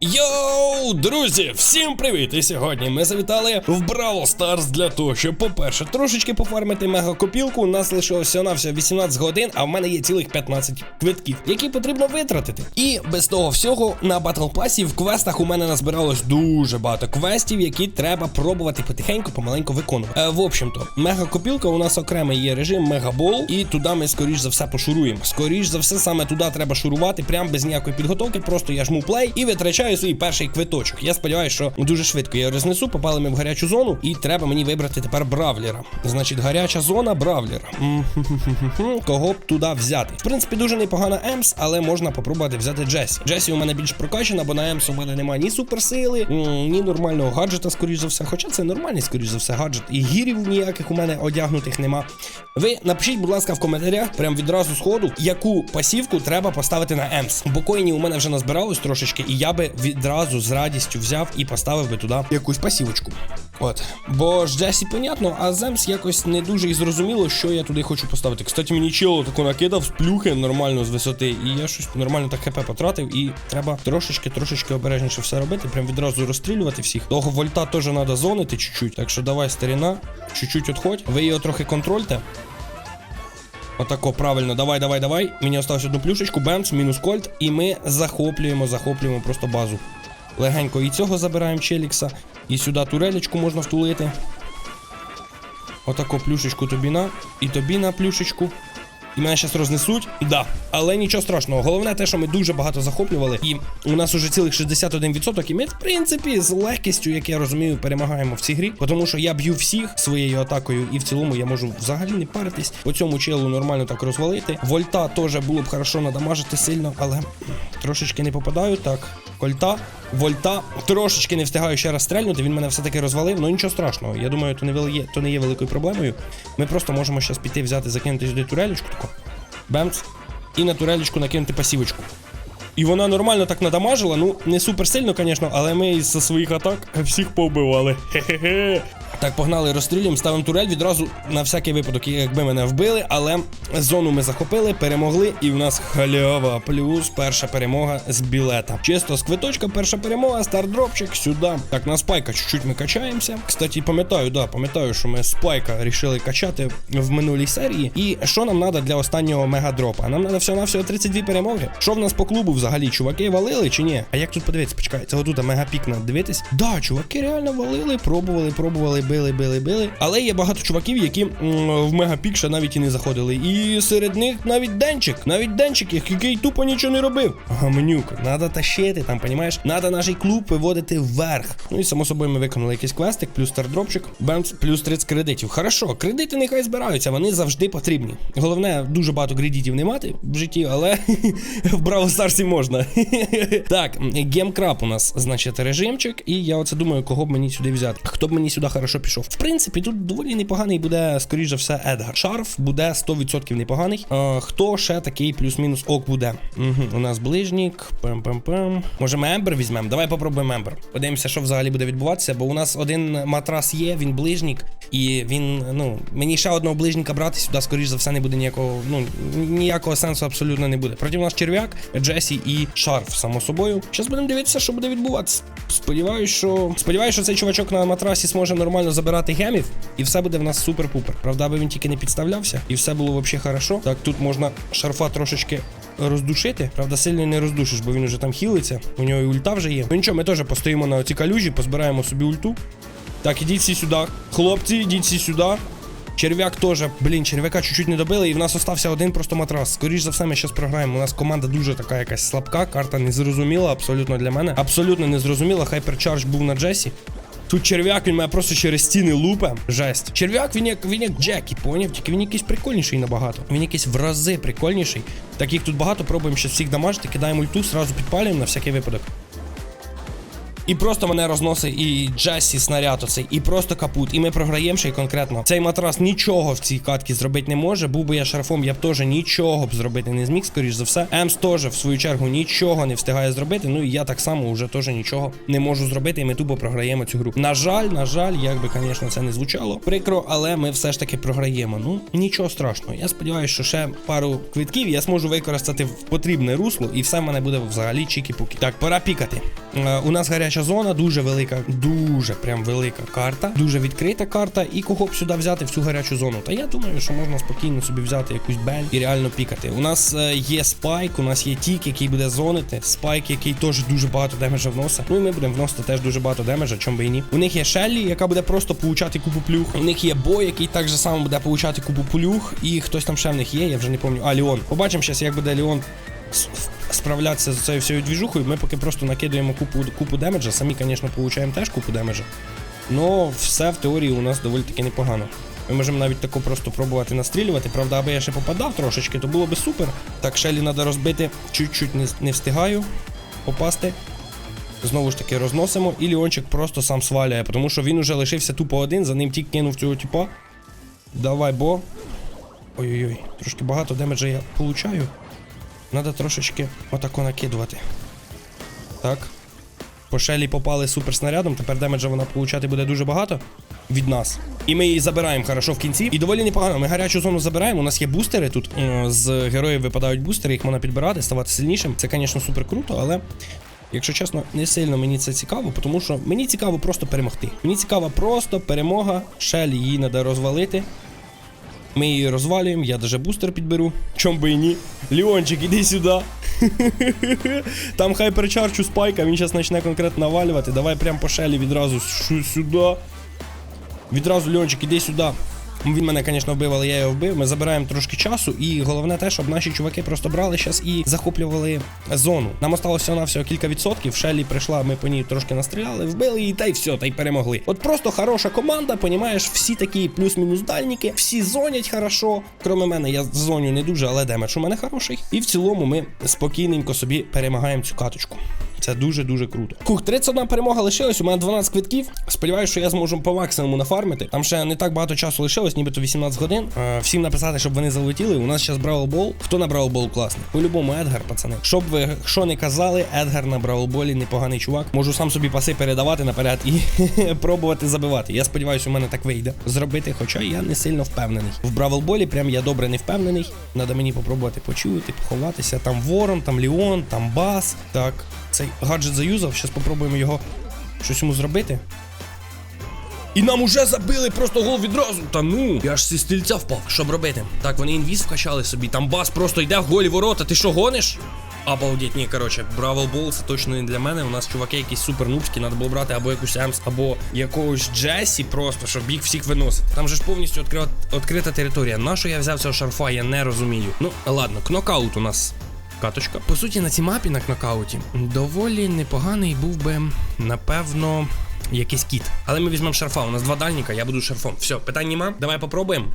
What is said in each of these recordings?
Yo. Йоу, друзі, всім привіт! І сьогодні ми завітали в Браво Старс для того, щоб, по-перше, трошечки пофармити мегакопілку. У нас лишилося на все 18 годин, а в мене є цілих 15 квитків, які потрібно витратити. І без того всього на Батл Пасі в квестах у мене назбиралось дуже багато квестів, які треба пробувати потихеньку, помаленьку виконувати. Е, в общем-то, мегакопілка у нас окремий є режим Мегабол, і туди ми скоріш за все пошуруємо. Скоріш за все, саме туди треба шурувати, прям без ніякої підготовки. Просто я жму плей і витрачаю свій перший квиточок. Я сподіваюся, що дуже швидко я рознесу. Попали ми в гарячу зону, і треба мені вибрати тепер бравлера. Значить, гаряча зона бравлера. Кого б туди взяти? В принципі, дуже непогана Емс, але можна попробувати взяти Джесі. Джесі у мене більш прокачана, бо на Емс у мене немає ні суперсили, ні нормального гаджета, скоріш за все. Хоча це нормальний, скоріш за все, гаджет. І гірів ніяких у мене одягнутих нема. Ви напишіть, будь ласка, в коментарях, прям відразу з яку пасівку треба поставити на Емс. Бо коїнів у мене вже назбиралось трошечки, і я би відразу з радістю взяв і поставив би туди якусь пасівочку. От. Бо ж Джесі, понятно, а з Емс якось не дуже і зрозуміло, що я туди хочу поставити. Кстати, мені чело таку накидав з плюхи нормально з висоти, і я щось нормально так хп потратив, і треба трошечки-трошечки обережніше все робити, прям відразу розстрілювати всіх. Того вольта теж треба зонити чуть-чуть. Так що давай, старіна, чуть-чуть отходь. Ви його трохи контрольте. Отако, правильно, давай, давай, давай. Мені осталось одну плюшечку, бемс, мінус кольт, і ми захоплюємо, захоплюємо просто базу. Легенько і цього забираємо челікса. І сюди турелечку можна втулити. Отако плюшечку тобі на, і тобі на плюшечку. І мене зараз рознесуть. Да. Але нічого страшного. Головне те, що ми дуже багато захоплювали. І у нас уже цілих 61%. І ми, в принципі, з легкістю, як я розумію, перемагаємо в цій грі. Тому що я б'ю всіх своєю атакою, і в цілому я можу взагалі не паритись. По цьому челу нормально так розвалити. Вольта теж було б хорошо надамажити сильно, але трошечки не попадаю. Так, кольта. Вольта трошечки не встигаю ще раз стрельнути. Він мене все-таки розвалив. Ну нічого страшного. Я думаю, то не є, то не є великою проблемою. Ми просто можемо зараз піти взяти, закинути сюди турелечку таку. Бемц. І на турелечку накинути пасівочку. І вона нормально так надамажила. Ну, не супер сильно, звісно, але ми із своїх атак всіх повбивали. Хе-хе-хе. Так, погнали, розстрілюємо, ставимо турель відразу на всякий випадок, якби мене вбили, але зону ми захопили, перемогли, і в нас халява. Плюс перша перемога з білета. Чисто з квиточка, перша перемога, стардропчик сюди. Так, на спайка чуть-чуть ми качаємося. Кстати, пам'ятаю, да, пам'ятаю, що ми спайка рішили качати в минулій серії. І що нам треба для останнього мегадропа? Нам треба всього-навсього 32 перемоги. Що в нас по клубу взагалі? Чуваки валили чи ні? А як тут подивитися? Почекай, це отут мегапік надо. Да, чуваки реально валили, пробували, пробували, били, били, били. Але є багато чуваків, які м, в мегапік ще навіть і не заходили. І серед них навіть денчик, навіть денчик, який тупо нічого не робив. Гамнюк, треба тащити там, понімаєш? Надо наш клуб виводити вверх. Ну і само собою ми виконали якийсь квестик, плюс стардропчик, бемс, плюс 30 кредитів. Хорошо, кредити нехай збираються, вони завжди потрібні. Головне, дуже багато кредитів не мати в житті, але в Браво Старсі можна. так, гемкраб у нас, значить, режимчик, і я оце думаю, кого б мені сюди взяти. Хто б мені сюди хорошо пішов. В принципі, тут доволі непоганий буде, скоріш за все, Едгар. Шарф буде 100% непоганий. А, хто ще такий плюс-мінус ок буде? Угу, у нас ближнік. Пам-пам-пам. Може, ми Ембер візьмемо? Давай попробуємо Ембер. Подивимося, що взагалі буде відбуватися, бо у нас один матрас є, він ближнік, і він, ну, мені ще одного ближніка брати сюди, скоріш за все, не буде ніякого, ну, ніякого сенсу абсолютно не буде. Проти нас черв'як, Джесі і Шарф, само собою. Зараз будемо дивитися, що буде відбуватися. Сподіваюсь, що сподіваюсь, що цей чувачок на матрасі зможе нормально забирати гемів, і все буде в нас супер-пупер. Правда, аби він тільки не підставлявся, і все було взагалі хорошо. Так, тут можна шарфа трошечки. Роздушити, правда, сильно не роздушиш, бо він уже там хілиться. У нього і ульта вже є. Ну нічого, ми теж постоїмо на оці калюжі, позбираємо собі ульту. Так, ідіть всі сюди. Хлопці, ідіть всі сюди. Черв'як теж, блін, черв'яка чуть-чуть не добили, і в нас остався один просто матрас. Скоріш за все, ми зараз програємо. У нас команда дуже така якась слабка, карта незрозуміла абсолютно для мене. Абсолютно незрозуміла. Хайперчардж був на Джесі. Тут черв'як, він мене просто через стіни лупе. Жесть. Черв'як, він як він як Джекі, поняв? Тільки він якийсь прикольніший набагато. Він якийсь в рази прикольніший. Таких тут багато, пробуємо ще всіх дамажити, кидаємо ульту, сразу підпалюємо на всякий випадок. І просто мене розносить і Джесі снаряд оцей, і просто капут. І ми програємо ще й конкретно. Цей матрас нічого в цій катці зробити не може. Був би я шарфом, я б теж нічого б зробити не зміг, скоріш за все. Емс теж в свою чергу нічого не встигає зробити. Ну і я так само вже теж нічого не можу зробити, і ми тупо програємо цю гру. На жаль, на жаль, як би, звісно, це не звучало. Прикро, але ми все ж таки програємо. Ну нічого страшного. Я сподіваюся, що ще пару квитків я зможу використати в потрібне русло, і все в мене буде взагалі чікі-пуки. Так, пора пікати. Е, у нас гаряча зона, дуже велика, дуже прям велика карта, дуже відкрита карта. І кого б сюди взяти в цю гарячу зону? Та я думаю, що можна спокійно собі взяти якусь бель і реально пікати. У нас е, є спайк, у нас є тік, який буде зонити. Спайк, який теж дуже багато демеджа вносить. Ну і ми будемо вносити теж дуже багато демеджа, чом би і ні. У них є Шеллі, яка буде просто получати купу плюх. У них є бой, який так же само буде получати купу плюх. І хтось там ще в них є, я вже не пам'ятаю. А, Ліон. Побачимо зараз, як буде Ліон справлятися з цією всією двіжухою. Ми поки просто накидуємо купу, купу демеджа. Самі, звісно, получаємо теж купу демеджа. Но все в теорії у нас доволі таки непогано. Ми можемо навіть тако просто пробувати настрілювати. Правда, аби я ще попадав трошечки, то було би супер. Так, Шелі треба розбити, чуть-чуть не, не встигаю попасти. Знову ж таки розносимо, і Ліончик просто сам сваляє, тому що він уже лишився тупо один, за ним тік кинув цього типа. Давай, бо. Ой-ой-ой, трошки багато демеджа я получаю. Надо трошечки отако накидувати. Так. По шелі попали суперснарядом, тепер демеджа вона получати буде дуже багато від нас. І ми її забираємо хорошо в кінці. І доволі непогано. Ми гарячу зону забираємо. У нас є бустери тут. е, З героїв випадають бустери, їх можна підбирати, ставати сильнішим. Це, звісно, супер круто, але. Якщо чесно, не сильно мені це цікаво, тому що мені цікаво просто перемогти. Мені цікава просто перемога. Шелі її треба розвалити. Ми її розвалюємо, я даже бустер підберу. Чом би і ні. Ліончик, іди сюди. Там хайперчарч у спайка, він зараз почне конкретно навалювати. Давай прям по шелі відразу сюди. Відразу Льончик, іди сюди. Він мене, звісно, вбив, але я його вбив. Ми забираємо трошки часу, і головне те, щоб наші чуваки просто брали зараз і захоплювали зону. Нам осталося на всього кілька відсотків. Шелі прийшла, ми по ній трошки настріляли, вбили її, та й все, та й перемогли. От просто хороша команда, понімаєш, всі такі плюс-мінус дальніки, всі зонять хорошо. Кроме мене, я зоню не дуже, але демедж у мене хороший. І в цілому ми спокійненько собі перемагаємо цю каточку. Це дуже-дуже круто. Кух, 31 перемога лишилась, у мене 12 квитків. Сподіваюся, що я зможу по максимуму нафармити. Там ще не так багато часу лишилось, нібито 18 годин. Е, всім написати, щоб вони залетіли. У нас зараз Бравл Бол. Хто на Бравл Бол класний? По-любому Едгар, пацани. Щоб ви що не казали, Едгар на Бравл Болі непоганий чувак. Можу сам собі паси передавати наперед і пробувати забивати. Я сподіваюся, у мене так вийде зробити, хоча я не сильно впевнений. В Бравл Болі прям я добре не впевнений. Надо мені попробувати почути, поховатися. Там Ворон, там Ліон, там Бас. Так, цей гаджет заюзав. Зараз попробуємо його щось йому зробити. І нам уже забили просто гол відразу. Та ну, я аж зі стільця впав. Що робити? Так, вони інвіз вкачали собі. Там бас просто йде в голі ворота. Ти що гониш? Обалдеть, ні, коротше, Бравл Бол це точно не для мене. У нас чуваки якісь супер нубські, треба було брати або якусь Емс, або якогось Джесі, просто щоб їх всіх виносити. Там же ж повністю відкрита територія. На що я взяв цього шарфа, я не розумію. Ну, ладно, кнокаут у нас. Каточка. По суті, на цій мапі на кнокауті доволі непоганий був би, напевно, якийсь кіт. Але ми візьмемо шарфа. У нас два дальніка, я буду шарфом. Все, питань нема. Давай попробуємо.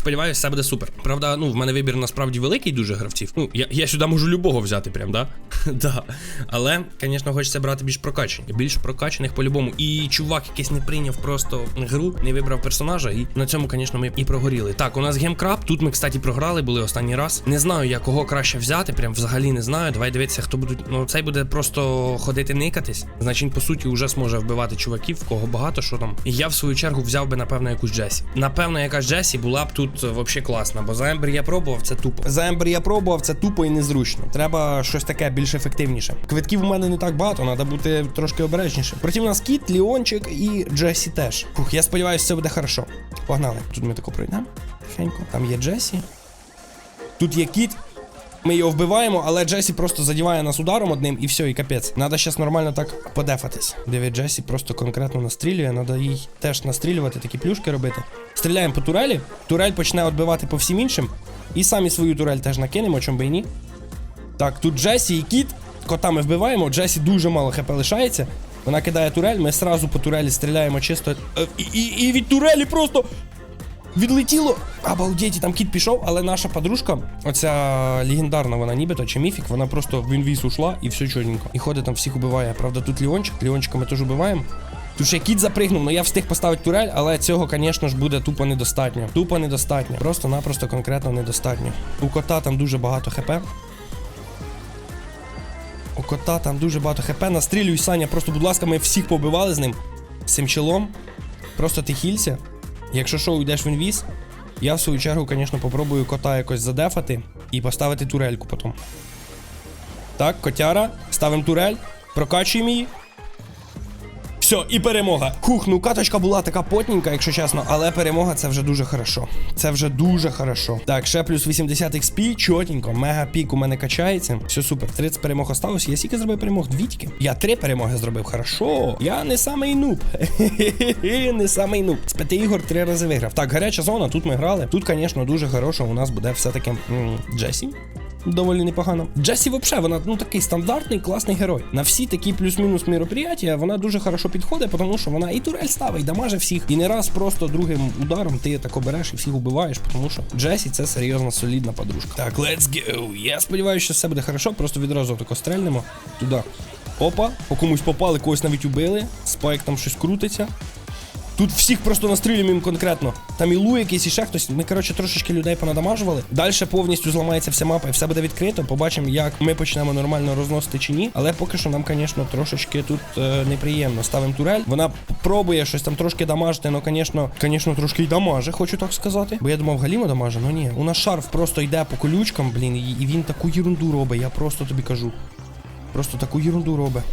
Сподіваюсь, все буде супер. Правда, ну в мене вибір насправді великий дуже гравців. Ну, я, я сюди можу любого взяти, прям, да? да. Але, звісно, хочеться брати більш прокачаних. Більш прокачаних по-любому. І чувак якийсь не прийняв просто гру, не вибрав персонажа, і на цьому, звісно, ми і прогоріли. Так, у нас гемкраб. Тут ми, кстати, програли, були останній раз. Не знаю, я кого краще взяти, прям взагалі не знаю. Давай дивитися, хто буде. Ну, цей буде просто ходити никатись. Значить, по суті, вже зможе вбивати чуваків, в кого багато, що там. І я в свою чергу взяв би, напевно, якусь Джесі. Напевно, якась Джесі була б тут взагалі класно, бо за Ембер я пробував, це тупо. За Ембер я пробував, це тупо і незручно. Треба щось таке більш ефективніше. Квитків в мене не так багато, треба бути трошки обережніше. Проти нас Кіт, Ліончик і Джесі теж. Фух, я сподіваюся, все буде хорошо. Погнали. Тут ми тако пройдемо. Тихенько. Там є Джесі. Тут є кіт. Ми його вбиваємо, але Джесі просто задіває нас ударом одним і все, і капець. Надо зараз нормально так подефатись. Диви, Джесі просто конкретно настрілює, треба їй теж настрілювати, такі плюшки робити. Стріляємо по турелі, турель почне відбивати по всім іншим. І самі свою турель теж накинемо, чом би і ні. Так, тут Джесі і кіт. Кота ми вбиваємо, Джесі дуже мало хп лишається. Вона кидає турель, ми сразу по турелі стріляємо чисто. Е, І, і, і від турелі просто. Відлетіло! Обалдеть, там кіт пішов, але наша подружка, оця легендарна, вона нібито чи міфік, вона просто в інвіз ушла і все чорненько. І ходить там всіх убиває. Правда, тут Ліончик, Ліончика ми теж убиваємо. Тут ще кіт запригнув, але я встиг поставити турель, але цього, звісно ж, буде тупо недостатньо. Тупо недостатньо. Просто-напросто конкретно недостатньо. У кота там дуже багато хп. У кота там дуже багато хп. Настрілюй, Саня, просто, будь ласка, ми всіх побивали з ним. З цим челом. Просто ти хілься. Якщо що, йдеш в інвіз, я в свою чергу, звісно, попробую кота якось задефати і поставити турельку потім. Так, котяра, ставимо турель, прокачуємо її. Все, і перемога. Хух, ну каточка була така потненька, якщо чесно, але перемога це вже дуже хорошо. Це вже дуже хорошо. Так, ще плюс 80 XP, чотенько, мега пік у мене качається. Все супер. 30 перемог осталось. Я скільки зробив перемог? Дві тільки. Я три перемоги зробив. Хорошо. Я не самий нуб. Не самий нуб. З п'яти ігор три рази виграв. Так, гаряча зона, тут ми грали. Тут, звісно, дуже хорошо. У нас буде все-таки Джесі. Доволі непогано. Джесі взагалі, вона ну такий стандартний класний герой. На всі такі плюс-мінус мероприятия вона дуже хорошо підходить, тому що вона і турель ставить, і дамаже всіх. І не раз просто другим ударом ти тако береш і всіх убиваєш, тому що Джесі це серйозна солідна подружка. Так, let's go. Я сподіваюся, що все буде хорошо, просто відразу тако стрельнемо туди. Опа, по комусь попали, когось навіть убили. Спайк там щось крутиться. Тут всіх просто настрілюємо конкретно. Там і Лу якийсь, і ще хтось. Ми, коротше, трошечки людей понадамажували. Далі повністю зламається вся мапа і все буде відкрито. Побачимо, як ми почнемо нормально розносити чи ні. Але поки що нам, звісно, трошечки тут е, неприємно. Ставимо турель. Вона пробує щось там трошки дамажити, але, звісно, звісно, трошки й дамаже, хочу так сказати. Бо я думав, Галімо дамаже, ну ні. У нас шарф просто йде по колючкам, блін, і, він таку єрунду робить, я просто тобі кажу. Просто таку єрунду робить.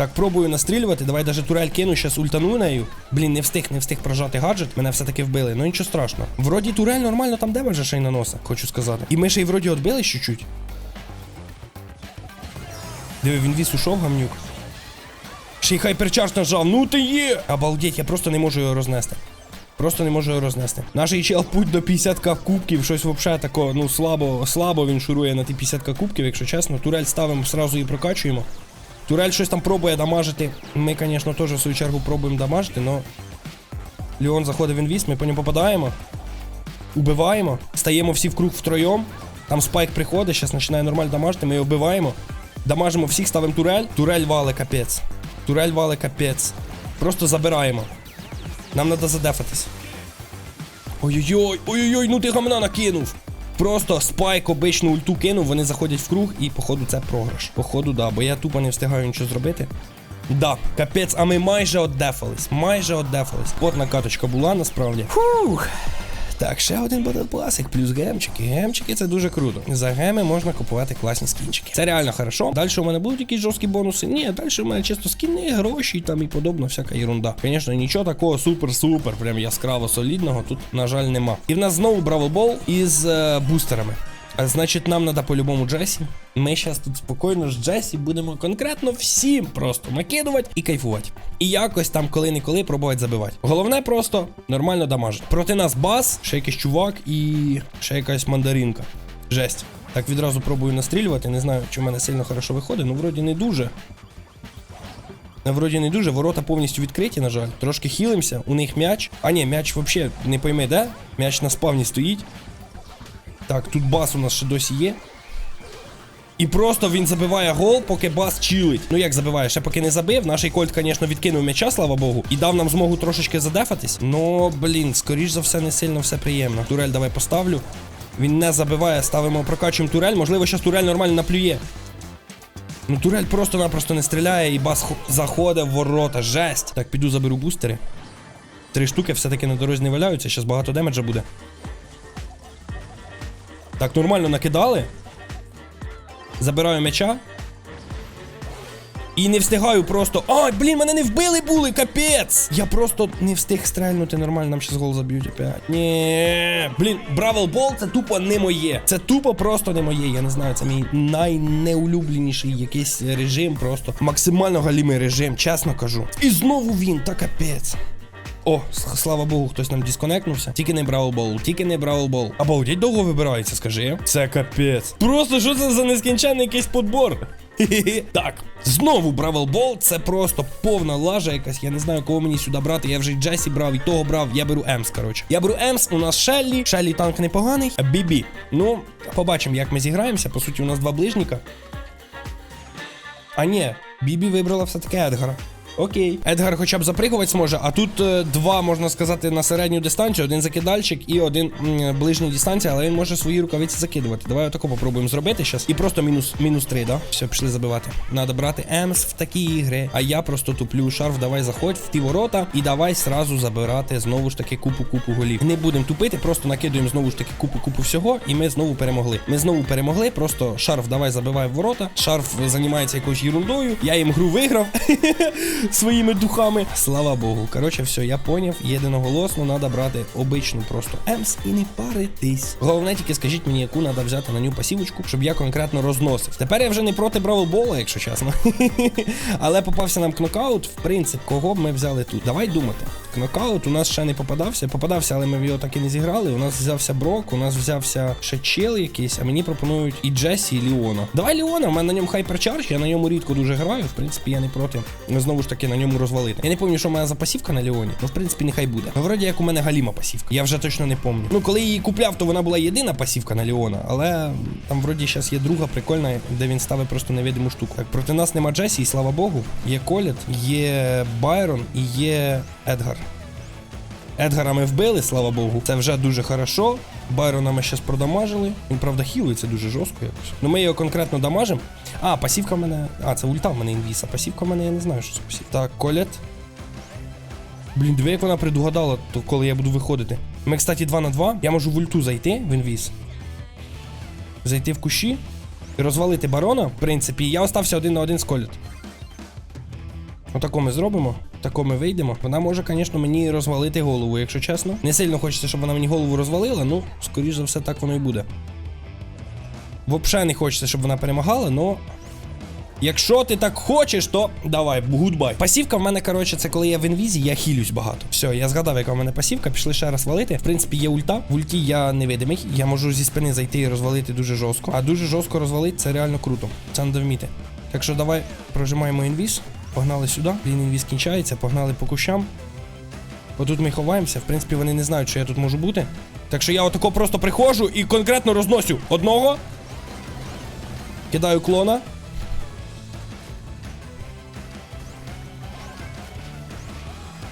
Так, пробую настрілювати. Давай даже турель кину, щас ультану нею. Блін, не встиг, не встиг прожати гаджет, мене все-таки вбили. Ну нічого страшного. Вроді турель нормально там демеджа ще й наноса, хочу сказати. І ми ще й вроді отбили чуть-чуть. Диви, він віс ушов, гамнюк. Ще й хайперчарж нажав. Ну ти є! Обалдеть, я просто не можу його рознести. Просто не можу його рознести. Наш чел путь до 50к кубків, щось взагалі тако, ну слабо, слабо він шурує на ті 50к кубків, якщо чесно. Турель ставимо, сразу і прокачуємо. Турель щось там пробує дамажити. Ми, звісно, теж в свою чергу пробуємо дамажити, але. Леон заходить в інвіст, ми по ньому попадаємо. Убиваємо. Стаємо всі в круг втроєм. Там спайк приходить, зараз починає нормально дамажити, ми його вбиваємо. Дамажимо всіх, ставимо турель. Турель вали капець. Турель вали капець. Просто забираємо. Нам треба задефатись. Ой-ой-ой, ой-ой-ой, ну ти гамна накинув. Просто спайк обичну ульту кинув, вони заходять в круг і, походу, це програш. Походу, да, бо я тупо не встигаю нічого зробити. Да, капець, а ми майже отдефались. Майже отдефались. От накаточка була насправді. Фух. Так, ще один батлпласик, плюс гемчики. Гемчики це дуже круто. За геми можна купувати класні скінчики. Це реально хорошо. Далі у мене будуть якісь жорсткі бонуси. Ні, далі у мене чисто скіни, гроші там і подобна всяка ерунда. Звісно, нічого такого супер-супер, прям яскраво солідного тут, на жаль, нема. І в нас знову бравобол із е, бустерами. А Значить, нам треба по-любому Джесі. Ми зараз тут спокійно з Джесі будемо конкретно всім просто накидувати і кайфувати. І якось там коли-неколи пробувати забивати. Головне просто нормально дамажити. Проти нас бас, ще якийсь чувак і ще якась мандаринка. Жесть. Так відразу пробую настрілювати. Не знаю, чи в мене сильно хорошо виходить, ну вроді не дуже. Е, Вроді не дуже, ворота повністю відкриті, на жаль. Трошки хілимося, у них м'яч. А ні, м'яч взагалі не пойме, де? М'яч на спавні стоїть. Так, тут бас у нас ще досі є. І просто він забиває гол, поки бас чилить. Ну як забиває, ще поки не забив. Наш Кольт, звісно, відкинув м'яча, слава Богу, і дав нам змогу трошечки задефатись. Ну, блін, скоріш за все, не сильно все приємно. Турель давай поставлю. Він не забиває, ставимо, прокачуємо турель. Можливо, зараз турель нормально наплює. Ну, турель просто-напросто не стріляє, і бас заходить в ворота. Жесть. Так, піду заберу бустери. Три штуки все-таки на дорозі не валяються, зараз багато демеджа буде. Так, нормально накидали. Забираю м'яча. І не встигаю просто. Ай, блін, мене не вбили були, капець! Я просто не встиг стрельнути нормально, нам щас гол заб'ють опять. Ні. Блін, Бравл Бол це тупо не моє. Це тупо просто не моє. Я не знаю, це мій найнеулюбленіший якийсь режим, просто максимально галімий режим, чесно кажу. І знову він, та капець. О, слава Богу, хтось нам дисконектнувся. Тільки не Бравл Бол, тільки не Бравл Бол. Обалдеть довго вибирається, скажи. Це капець. Просто що це за нескінченний якийсь подбор? Так, знову Бравл Бол. Це просто повна лажа якась. Я не знаю, кого мені сюди брати. Я вже і Джесі брав, і того брав. Я беру Емс, коротше. Я беру Емс, у нас Шеллі. Шеллі танк непоганий. Бібі. Ну, побачимо, як ми зіграємося. По суті, у нас два ближніка. А ні, Бібі вибрала все-таки Едгара. Окей. Едгар хоча б запригувати зможе, а тут е, два, можна сказати, на середню дистанцію, один закидальчик і один ближній дистанція, але він може свої рукавиці закидувати. Давай отако попробуємо зробити зараз. І просто мінус, мінус 3, да? Все, пішли забивати. Надо брати Емс в такі ігри. А я просто туплю шарф, давай заходь в ті ворота і давай сразу забирати знову ж таки купу-купу голів. Не будемо тупити, просто накидуємо знову ж таки купу-купу всього, і ми знову перемогли. Ми знову перемогли, просто шарф давай забивай в ворота. Шарф займається якоюсь ерундою. Я їм гру виграв своїми духами. Слава Богу. Коротше, все, я поняв. Єдиноголосно треба брати обичну просто Емс і не паритись. Головне, тільки скажіть мені, яку треба взяти на ню пасівочку, щоб я конкретно розносив. Тепер я вже не проти Бравлбола, якщо чесно. Але попався нам кнокаут, в принципі, кого б ми взяли тут? Давай думати. Кнокаут у нас ще не попадався. Попадався, але ми його так і не зіграли. У нас взявся Брок, у нас взявся ще чел якийсь, а мені пропонують і Джесі, і Ліона. Давай Ліона, у мене на ньому хайперчарж, я на ньому рідко дуже граю. В принципі, я не проти. Знову ж таки на ньому розвалити. Я не пам'ятаю, що в мене за пасівка на Ліоні. Ну, в принципі, нехай буде. Ну, вроді як у мене галіма пасівка. Я вже точно не пам'ятаю. Ну, коли її купляв, то вона була єдина пасівка на Ліона, але там вроді зараз є друга прикольна, де він ставить просто невидиму штуку. Так, проти нас нема Джесі, і слава Богу. Є Колет, є Байрон і є Едгар. Едгара ми вбили, слава Богу. Це вже дуже хорошо. Байрона ми щас продамажили. Він, правда, хілиться дуже жорстко якось. Ну ми його конкретно дамажимо. А, пасівка в мене. А, це ульта в мене інвіс, а пасівка в мене я не знаю, що це пасівка. Так, Колет. Блін, диви, як вона предугадала, то коли я буду виходити. Ми, кстати, 2 на 2. Я можу в ульту зайти в інвіз. Зайти в кущі і розвалити барона. В принципі, я остався один на один з Колет. Отако ми зробимо. Тако ми вийдемо. Вона може, звісно, мені розвалити голову, якщо чесно. Не сильно хочеться, щоб вона мені голову розвалила, ну, скоріш за все, так воно і буде. Взагалі не хочеться, щоб вона перемагала, но. Якщо ти так хочеш, то давай, гудбай. Пасівка в мене, коротше, це коли я в інвізі, я хілюсь багато. Все, я згадав, яка в мене пасівка, пішли ще раз валити. В принципі, є ульта. В ульті я невидимий. Я можу зі спини зайти і розвалити дуже жорстко. А дуже жорстко розвалити це реально круто. Це треба вміти. Так що давай прожимаємо інвіз. Погнали сюди. Він інвіз кінчається, погнали по кущам. Отут ми ховаємося. В принципі, вони не знають, що я тут можу бути. Так що я отако просто приходжу і конкретно розносю одного. Кидаю клона.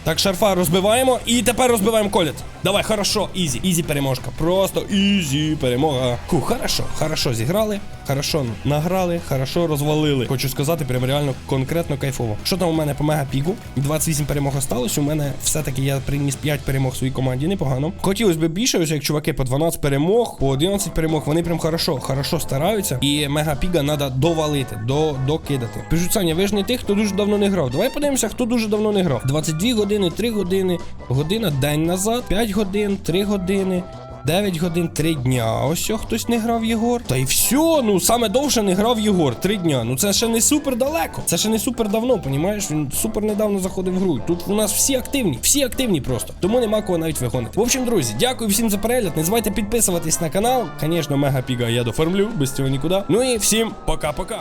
Так, шарфа розбиваємо і тепер розбиваємо коліт. Давай, хорошо, ізі, ізі переможка. Просто ізі перемога. Ку, хорошо, хорошо зіграли, хорошо награли, хорошо розвалили. Хочу сказати, прям реально конкретно кайфово. Що там у мене по мегапігу? 28 перемог осталось. У мене все-таки я приніс 5 перемог своїй команді, непогано. Хотілося б більше, ось як чуваки по 12 перемог, по 11 перемог. Вони прям хорошо, хорошо стараються. І мегапіга треба довалити, до, докидати. Пишуть, ви ж не тих, хто дуже давно не грав. Давай подивимося, хто дуже давно не грав. 22 години, 3 години, година день назад, 5 годин, 3 години. 9 годин 3 дня. Ось що хтось не грав Єгор. Та й все, ну саме довше не грав Єгор 3 дня. Ну це ще не супер далеко. Це ще не супер давно, понімаєш? Він супер недавно заходив в гру. Тут у нас всі активні, всі активні просто. Тому нема кого навіть вигонити. В общем, друзі, дякую всім за перегляд. Не забувайте підписуватись на канал. Звісно, мега піга я доформлю, без цього нікуди. Ну і всім пока-пока.